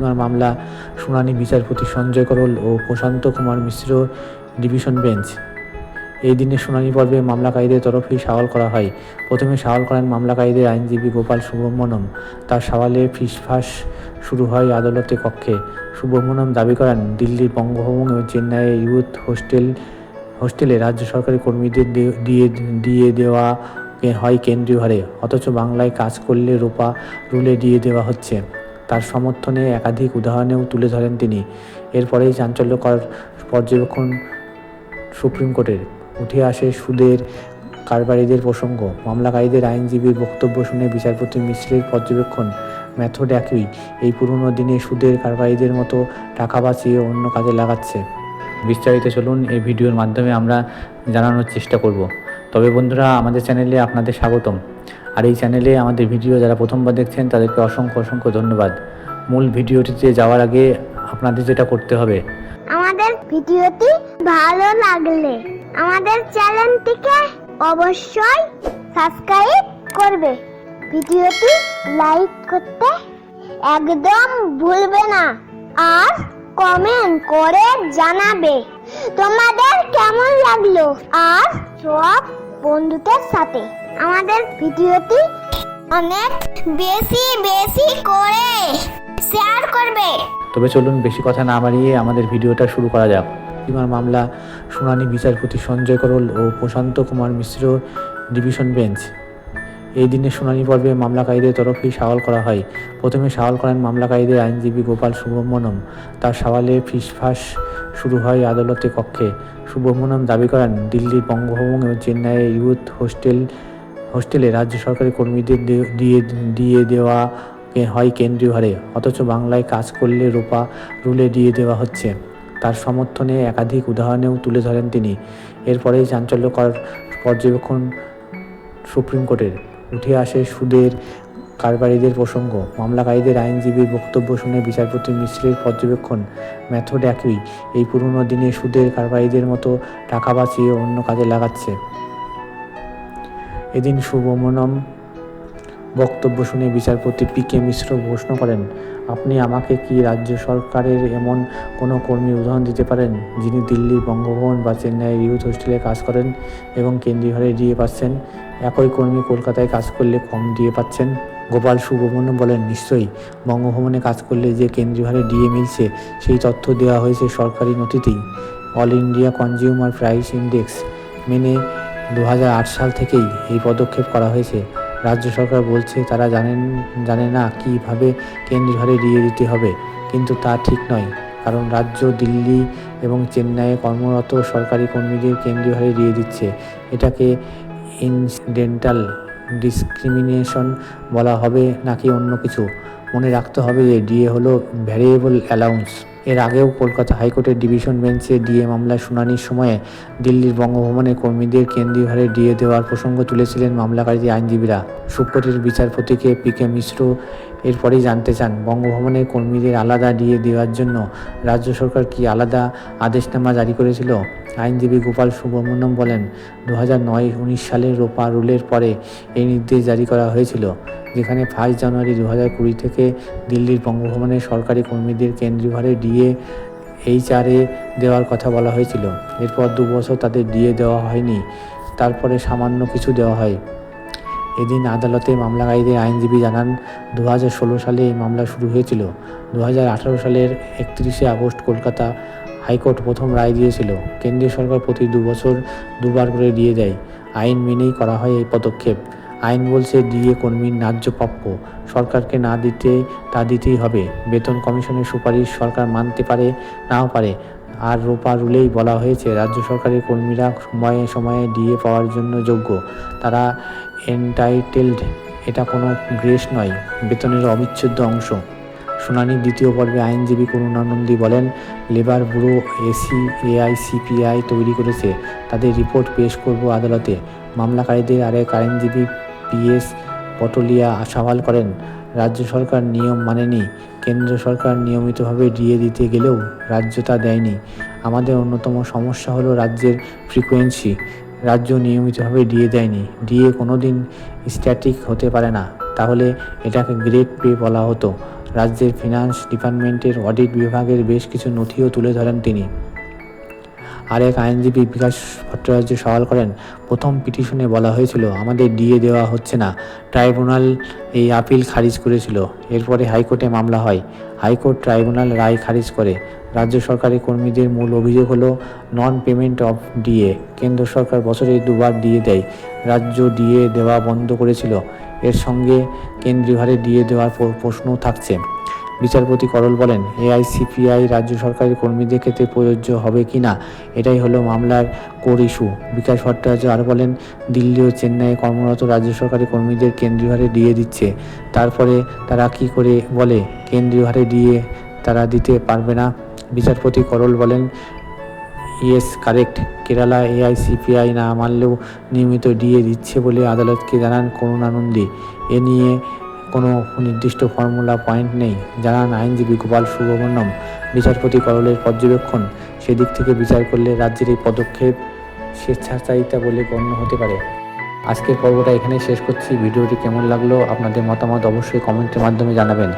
মামলা, শুনানি, বিচারপতি সঞ্জয় করল ও প্রশান্ত কুমার মিশ্র ডিভিশন বেঞ্চ। এই দিনের শুনানি পর্বে মামলাকারীদের তরফেই সওয়াল করা হয়। প্রথমে সওয়াল করেন মামলাকারীদের আইনজীবী গোপাল সুব্রহ্মণ্যম তার সওয়ালে ফিসফাস শুরু হয় আদালতে কক্ষে। সুব্রহ্মণ্যম দাবি করেন, দিল্লির বঙ্গভবন ও চেন্নাইয়ের ইউথ হোস্টেল, হোস্টেলে রাজ্য সরকারি কর্মীদের দিয়ে দিয়ে দেওয়া হয় কেন্দ্রীয় হারে। অথচ বাংলায় কাজ করলে রূপা রুলে দিয়ে দেওয়া হচ্ছে। তার সমর্থনে একাধিক উদাহরণেও তুলে ধরেন তিনি। এরপরেই চাঞ্চল্যকর পর্যবেক্ষণ সুপ্রিম কোর্টের। উঠে আসে সুদের কারবারিদের প্রসঙ্গ। মামলাকারীদের আইনজীবীর বক্তব্য শুনে বিচারপতি মিশ্রের পর্যবেক্ষণ মেথড একই। এই পুরনো দিনে সুদের কারবারিদের মতো টাকা বাঁচিয়ে অন্য কাজে লাগাচ্ছে। বিস্তারিত চলুন এই ভিডিওর মাধ্যমে আমরা জানানোর চেষ্টা করব। তবে বন্ধুরা, আমাদের চ্যানেলে আপনাদের স্বাগতম। আর এই চ্যানেলে আমাদের ভিডিও যারা প্রথমবার দেখছেন, তাদেরকে অসংখ্য অসংখ্য ধন্যবাদ। মূল ভিডিওটিতে যাওয়ার আগে আপনাদের যেটা করতে হবে। আমাদের ভিডিওটি ভালো লাগলে আমাদের চ্যানেলটিকে অবশ্যই সাবস্ক্রাইব করবে। ভিডিওটি লাইক করতে একদম ভুলবে না আর কমেন্ট করে জানাবে। তোমাদের কেমন লাগল? আর সব বন্ধুদের সাথে। আমাদের ভিডিওটি অনেক বেশি বেশি করে শেয়ার করবে। তবে চলুন বেশি কথা না বাড়িয়ে আমাদের ভিডিওটা শুরু করা যাক। বিমার মামলা, শুনানি বিচারপতি সঞ্জয় করল ও প্রশান্ত কুমার মিশ্র ডিভিশন বেঞ্চ। এই দিনে শুনানি পর্বে মামলাকারীদের তরফেই সওয়াল করা হয়। প্রথমে সওয়াল করেন মামলাকারীদের আইনজীবী গোপাল সুব্রহ্মণ্যম তার সওয়ালে ফিসফাস শুরু হয় আদালতে কক্ষে। সুব্রহ্মণ্যম দাবি করেন, দিল্লির বঙ্গভবন ও চেন্নাইয়ের ইউথ হোস্টেল হোস্টেলে রাজ্য সরকারি কর্মীদের দিয়ে দিয়ে দেওয়া হয় কেন্দ্রীয় হারে, অথচ বাংলায় কাজ করলে রূপা রুলে দিয়ে দেওয়া হচ্ছে। তার সমর্থনে একাধিক উদাহরণেও তুলে ধরেন তিনি। এরপরেই চাঞ্চল্যকর পর্যবেক্ষণ সুপ্রিম কোর্টের। উঠে আসে সুদের কারবারিদের প্রসঙ্গ। মামলাকারীদের আইনজীবীর বক্তব্য শুনে বিচারপতি মিশ্রের পর্যবেক্ষণ মেথড একই। এই পুরনো দিনে সুদের কারবারিদের মতো টাকা বাঁচিয়ে অন্য কাজে লাগাচ্ছে। এদিন শুভমনম বক্তব্য শুনে বিচারপতি পি কে মিশ্র ঘোষণা করেন, আপনি আমাকে কি রাজ্য সরকারের এমন কোনো কর্মীর উদাহরণ দিতে পারেন, যিনি দিল্লির বঙ্গভবন বা চেন্নাইয়ের ইউথ হোস্টেলে কাজ করেন এবং কেন্দ্রীয় হারে ডিএ পাচ্ছেন? একই কর্মী কলকাতায় কাজ করলে কম ডিএ পাচ্ছেন? গোপাল সুব্রহ্মণ্য বলেন, নিশ্চয়ই। বঙ্গভবনে কাজ করলে যে কেন্দ্রীয় হারে ডিএ মিলছে, সেই তথ্য দেওয়া হয়েছে সরকারি নথিতেই। All India consumer price index মেনে দু হাজার আট সাল থেকেই এই পদক্ষেপ করা হয়েছে। রাজ্য সরকার বলছে, তারা জানেন, জানে না কীভাবে কেন্দ্রীয় হারে দিয়ে দিতে হবে, কিন্তু তা ঠিক নয়। কারণ রাজ্য দিল্লি এবং চেন্নাইয়ে কর্মরত সরকারি কর্মীদের কেন্দ্রীয় হারে দিয়ে দিচ্ছে। এটাকে ইনসিডেন্টাল ডিসক্রিমিনেশন বলা হবে নাকি অন্য কিছু? মনে রাখতে হবে যে ডিএ হলো ভ্যারিয়েবল অ্যালাউন্স এর আগেও কলকাতা হাইকোর্টের ডিভিশন বেঞ্চে ডিএ মামলার শুনানির সময়ে দিল্লির বঙ্গভবনে কর্মীদের কেন্দ্রীয় হারে ডিএ দেওয়ার প্রসঙ্গ তুলেছিলেন মামলাকারী আইনজীবীরা। সুপ্রিম বিচারপতিকে পি কে মিশ্র এরপরেই জানতে চান বঙ্গভবনের কর্মীদের আলাদা ডিএ দেওয়ার জন্য রাজ্য সরকার কি আলাদা আদেশনামা জারি করেছিল? আইনজীবী গোপাল সুব্রহ্মণ্যম বলেন দু হাজার নয় উনিশ সালের রোপা রুলের পরে এই নির্দেশ জারি করা হয়েছিল, যেখানে ফার্স্ট জানুয়ারি দু হাজার কুড়ি থেকে দিল্লির বঙ্গভবনের সরকারি কর্মীদের কেন্দ্রীয় হারে ডিএ এইচআরএ দেওয়ার কথা বলা হয়েছিল। এরপর দু বছর তাদের ডিএ দেওয়া হয়নি, তারপরে সামান্য কিছু দেওয়া হয়। এদিন আদালতে মামলাকারীদের আইনজীবী জানান দু হাজার ষোলো সালে এই মামলা শুরু হয়েছিল। দু হাজার আঠারো সালের একত্রিশে আগস্ট কলকাতা হাইকোর্ট প্রথম রায় দিয়েছিল। কেন্দ্রীয় সরকার প্রতি দু বছর দুবার করে দিয়ে দেয়। আইন মেনেই করা হয় এই পদক্ষেপ। আইন বলছে, ডিএ কর্মীর ন্যায্য প্রাপ্য। সরকারকে না দিতে, তা দিতেই হবে। বেতন কমিশনের সুপারিশ সরকার মানতে পারে, নাও পারে। আর রোপা রুলেই বলা হয়েছে, রাজ্য সরকারের কর্মীরা সময়ে সময়ে ডিএ পাওয়ার জন্য যোগ্য। তারা এন্টাইটেলড, এটা কোনো গ্রেস নয়, বেতনের অবিচ্ছেদ্য অংশ। শুনানির দ্বিতীয় পর্বে আইনজীবী করুণানন্দী বলেন, লেবার ব্যুরো, এসি এআইসিপিআই তৈরি করেছে। তাদের রিপোর্ট পেশ করব আদালতে। মামলাকারীদের আরেক আইনজীবী পিএস পটলিয়া সওয়াল করেন রাজ্য সরকার নিয়ম মানেনি, কেন্দ্র সরকার নিয়মিতভাবে ডিএ দিতে গেলেও রাজ্য তা দেয়নি। আমাদের অন্যতম সমস্যা হলো রাজ্যের ফ্রিকোয়েন্সি রাজ্য নিয়মিতভাবে ডিএ দেয়নি। ডিএ কোনো দিন স্ট্যাটিক হতে পারে না। তাহলে এটাকে গ্রেড পে বলা হতো। রাজ্যের ফিনান্স ডিপার্টমেন্টের অডিট বিভাগের বেশ কিছু নথিও তুলে ধরেন তিনি। আরেক আইনজীবী বিকাশ ভট্টাচার্য সওয়াল করেন, প্রথম পিটিশনে বলা হয়েছিল, আমাদের ডিএ দেওয়া হচ্ছে না। ট্রাইব্যুনাল এই আপিল খারিজ করেছিল। এরপরে হাইকোর্টে মামলা হয়। হাইকোর্ট ট্রাইব্যুনাল রায় খারিজ করে। রাজ্য সরকারের কর্মীদের মূল অভিযোগ হলো, নন পেমেন্ট অফ ডিএ। কেন্দ্র সরকার বছরে দুবার ডিএ দেয়। রাজ্য ডিএ দেওয়া বন্ধ করেছিল। এর সঙ্গে কেন্দ্রীয় হারে ডিএ দেওয়ার প্র- প্রশ্নও থাকছে। বিচারপতি করল বলেন, এআইসিপিআই রাজ্য সরকারের কর্মীদের ক্ষেত্রে প্রযোজ্য হবে কি না? এটাই হলো মামলার কোর ইস্যু। বিকাশ ভট্টাচার্য আর বলেন, দিল্লি ও চেন্নাইয়ে কর্মরত রাজ্য সরকারি কর্মীদের কেন্দ্রীয় হারে দিয়ে দিচ্ছে। তারপরে তারা কি করে বলে? কেন্দ্রীয় হারে দিয়ে তারা দিতে পারবে না। বিচারপতি করল বলেন, ইয়েস, কারেক্ট। কেরালা এআইসিপিআই না মানলেও নিয়মিত ডিএ দিচ্ছে বলে আদালতকে জানান করুণানন্দী। এ নিয়ে কোনো নির্দিষ্ট ফর্মুলা পয়েন্ট নেই। জানান আইনজীবী গোপাল সুব্রমণ্যম, বিচারপতি করলের পর্যবেক্ষণ। সেদিক থেকে বিচার করলে রাজ্যের এই পদক্ষেপ স্বেচ্ছাচারিতা বলে গণ্য হতে পারে। আজকের পর্বটা এখানেই শেষ করছি। ভিডিওটি কেমন লাগল আপনাদের মতামত অবশ্যই কমেন্টের মাধ্যমে জানাবেন।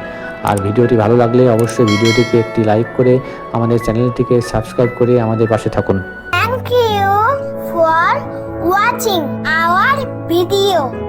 আর ভিডিওটি ভালো লাগলে অবশ্যই ভিডিওটিকে একটি লাইক করে আমাদের চ্যানেলটিকে সাবস্ক্রাইব করে আমাদের পাশে থাকুন। Thank you for watching our video.